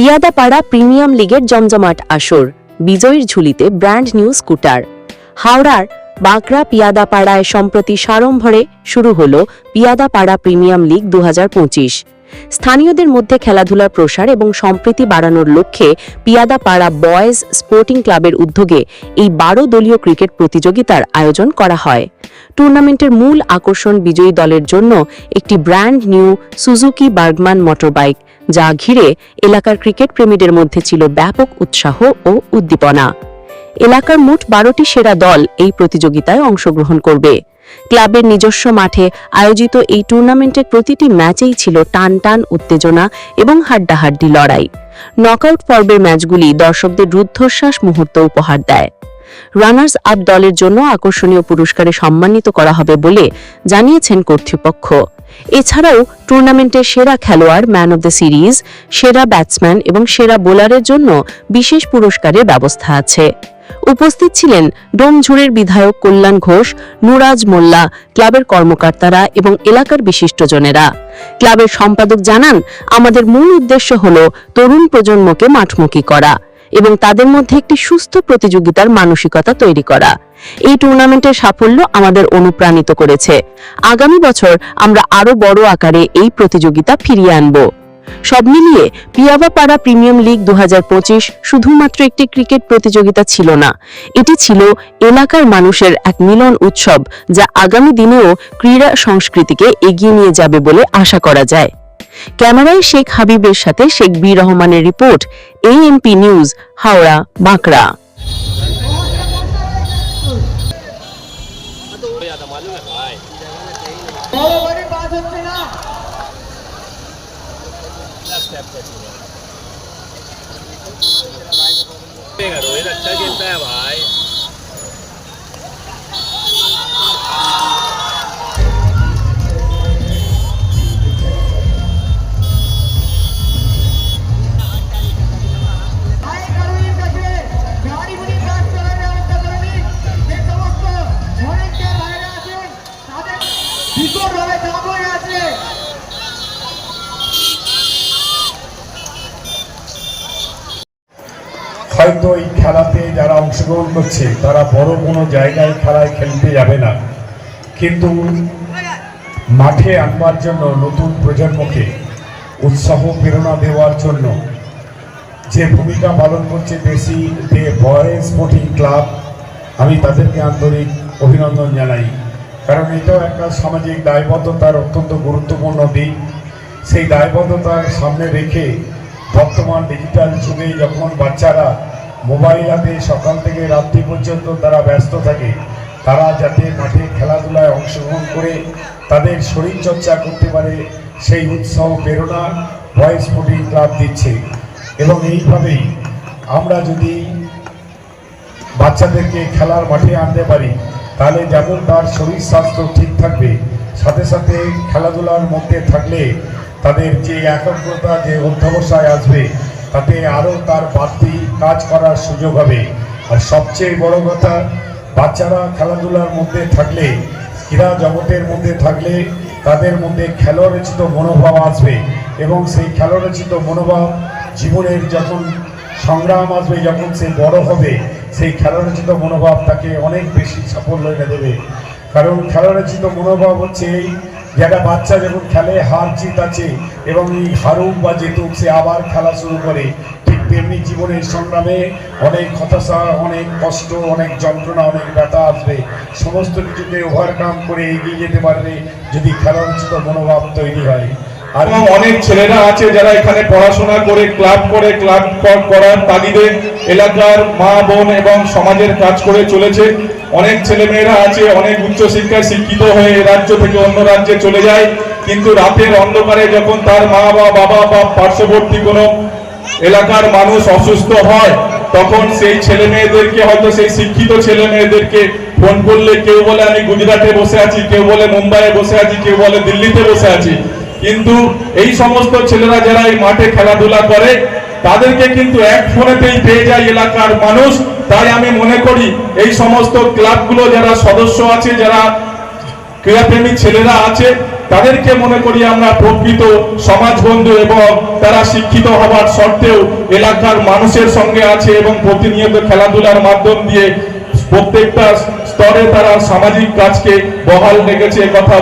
পিয়াদাপাড়া premium লিগের জমজমাট আসর, বিজয়ীর ঝুলিতে ব্র্যান্ড নিউ স্কুটার। হাওড়ার বাঁকড়া পিয়াদাপাড়ায় সম্প্রতি সাড়ম্বরে শুরু হল পিয়াদাপাড়া প্রিমিয়াম লিগ দু হাজার পঁচিশ। স্থানীয়দের মধ্যে খেলাধুলার প্রসার এবং সম্প্রীতি বাড়ানোর লক্ষ্যে পিয়াদাপাড়া বয়েজ স্পোর্টিং ক্লাবের উদ্যোগে এই বারো দলীয় ক্রিকেট প্রতিযোগিতার আয়োজন করা হয়। টুর্নামেন্টের মূল আকর্ষণ বিজয়ী দলের জন্য একটি brand new Suzuki Burgman motorbike. যা ঘিরে এলাকার ক্রিকেট প্রেমীদের মধ্যে ছিল ব্যাপক উৎসাহ ও উদ্দীপনা। এলাকার মোট বারোটি সেরা দল এই প্রতিযোগিতায় অংশগ্রহণ করবে। ক্লাবের নিজস্ব মাঠে আয়োজিত এই টুর্নামেন্টের প্রতিটি ম্যাচেই ছিল টান টান উত্তেজনা এবং হাড্ডাহাড্ডি লড়াই। নকআউট পর্বের ম্যাচগুলি দর্শকদের রুদ্ধশ্বাস মুহূর্ত উপহার দেয়। রানার্স আপ দলের জন্য আকর্ষণীয় পুরস্কারে সম্মানিত করা হবে বলে জানিয়েছেন কর্তৃপক্ষ। এছাড়াও টুর্নামেন্টের সেরা খেলোয়াড় ম্যান অব দ্য সিরিজ, সেরা ব্যাটসম্যান এবং সেরা বোলারের জন্য বিশেষ পুরস্কারের ব্যবস্থা আছে। উপস্থিত ছিলেন ডোমঝুড়ের বিধায়ক কল্যাণ ঘোষ, নুরাজ মোল্লা, ক্লাবের কর্মকর্তারা এবং এলাকার বিশিষ্টজনেরা ক্লাবের সম্পাদক জানান, আমাদের মূল উদ্দেশ্য হল তরুণ প্রজন্মকে মাঠমুখী করা এবং তাদের মধ্যে একটি সুস্থ প্রতিযোগিতার মানসিকতা তৈরি করা। এই টুর্নামেন্টের সাফল্য আমাদের অনুপ্রাণিত করেছে। আগামী বছর আমরা আরও বড় আকারে এই প্রতিযোগিতা ফিরিয়ে আনব। সব মিলিয়ে পিয়াবাপাড়া প্রিমিয়াম লিগ দু শুধুমাত্র একটি ক্রিকেট প্রতিযোগিতা ছিল না, এটি ছিল এলাকার মানুষের এক মিলন উৎসব যা আগামী দিনেও ক্রীড়া সংস্কৃতিকে এগিয়ে নিয়ে যাবে বলে আশা করা যায়। ক্যামেরায় শেখ হাবিবের সাথে শেখ বি রহমানের report, AMP news, Howrah, Bankra বড় বাড়ি বাস হচ্ছে না रोहित अच्छा खेलता है भाई ভাই কারোর কাছে গাড়িগুলি হয়তো এই খেলাতে যারা অংশগ্রহণ করছে, তারা বড় কোনো জায়গায় খেলায় খেলতে যাবে না। কিন্তু মাঠে আনবার জন্য নতুন প্রজন্মকে উৎসাহ, প্রেরণা দেওয়ার জন্য যে ভূমিকা পালন করছে বেশি দে বয়েজ স্পোর্টিং ক্লাব, আমি তাদেরকে আন্তরিক অভিনন্দন জানাই। কারণ এটাও একটা সামাজিক দায়বদ্ধতার অত্যন্ত গুরুত্বপূর্ণ দিক। সেই দায়বদ্ধতার সামনে রেখে বর্তমান ডিজিটাল যুগে যখন বাচ্চারা মোবাইল হাতে সকাল থেকে রাত্রি পর্যন্ত তারা ব্যস্ত থাকে, তারা যাতে মাঠে খেলাধুলায় অংশগ্রহণ করে তাদের শরীরচর্চা করতে পারে, সেই উৎসাহ, প্রেরণা ভয়েস স্পোর্টিং ক্লাব দিচ্ছে। এবং এইভাবেই আমরা যদি বাচ্চাদেরকে খেলার মাঠে আনতে পারি, তাহলে যেমন তার শরীর স্বাস্থ্য ঠিক থাকবে, সাথে সাথে খেলাধুলার মধ্যে থাকলে তাদের যে একাগ্রতা, যে অধ্যবসায় আসবে, তাতে আরও তার বাড়তি কাজ করার সুযোগ হবে। আর সবচেয়ে বড় কথা, বাচ্চারা খেলাধুলার মধ্যে থাকলে, ক্রীড়া জগতের মধ্যে থাকলে তাদের মধ্যে খেলোরচিত মনোভাব আসবে এবং সেই খেলোরচিত মনোভাব জীবনের যখন সংগ্রাম আসবে, যখন সে বড় হবে, সেই খেলারচিত মনোভাব তাকে অনেক বেশি সাফল্য এনে দেবে। কারণ খেলারচিত মনোভাব হচ্ছে এই যে একটা বাচ্চা যখন খেলে, হার জিত আছে এবং এই হারুক বা জেতুক, সে আবার খেলা শুরু করে। ঠিক তেমনি জীবনের সংগ্রামে অনেক হতাশা, অনেক কষ্ট, অনেক যন্ত্রণা, অনেক ব্যথা আসবে। সমস্ত কিছুকে ওভারকাম করে এগিয়ে যেতে পারবে যদি খেলা উচিত মনোভাব তৈরি হয়। আর অনেক ছেলেরা আছে যারা এখানে পড়াশোনা করে, ক্লাব করে, ক্লাব করার তাগিদে এলাকার মা, বোন এবং সমাজের কাজ করে চলেছে। অনেক ছেলেমেয়েরা আছে, অনেক উচ্চশিক্ষায় শিক্ষিত হয়ে রাজ্য থেকে অন্য রাজ্যে চলে যায়। কিন্তু রাতের অন্ধকারে যখন তার মা বা বাবা বা পার্শ্ববর্তী কোনো এলাকার মানুষ অসুস্থ হয়, তখন সেই ছেলে মেয়েদেরকে হয়তো সেই শিক্ষিত ছেলে মেয়েদেরকে ফোন করলে কেউ বলে, আমি গুজরাটে বসে আছি। কেউ বলে, মুম্বাইয়ে বসে আছি। কেউ বলে, দিল্লিতে বসে আছি। কিন্তু এই সমস্ত ছেলেরা যারা এই মাঠে খেলাধুলা করে, তাদেরকে কিন্তু এক ফোনেতেই পেয়ে যায় এলাকার মানুষ। তাই আমি মনে করি এই সমস্ত ক্লাবগুলো যারা সদস্য আছে, যারা ক্রীড়াপ্রেমী ছেলেরা আছে, তাদেরকে মনে করি আমরা প্রকৃত সমাজবন্ধু এবং তারা শিক্ষিত হবার সত্ত্বেও এলাকার মানুষের সঙ্গে আছে এবং প্রতিনিয়ত খেলাধুলার মাধ্যম দিয়ে প্রত্যেকটা স্তরে তারা সামাজিক কাজকে বহাল রেখেছে কথা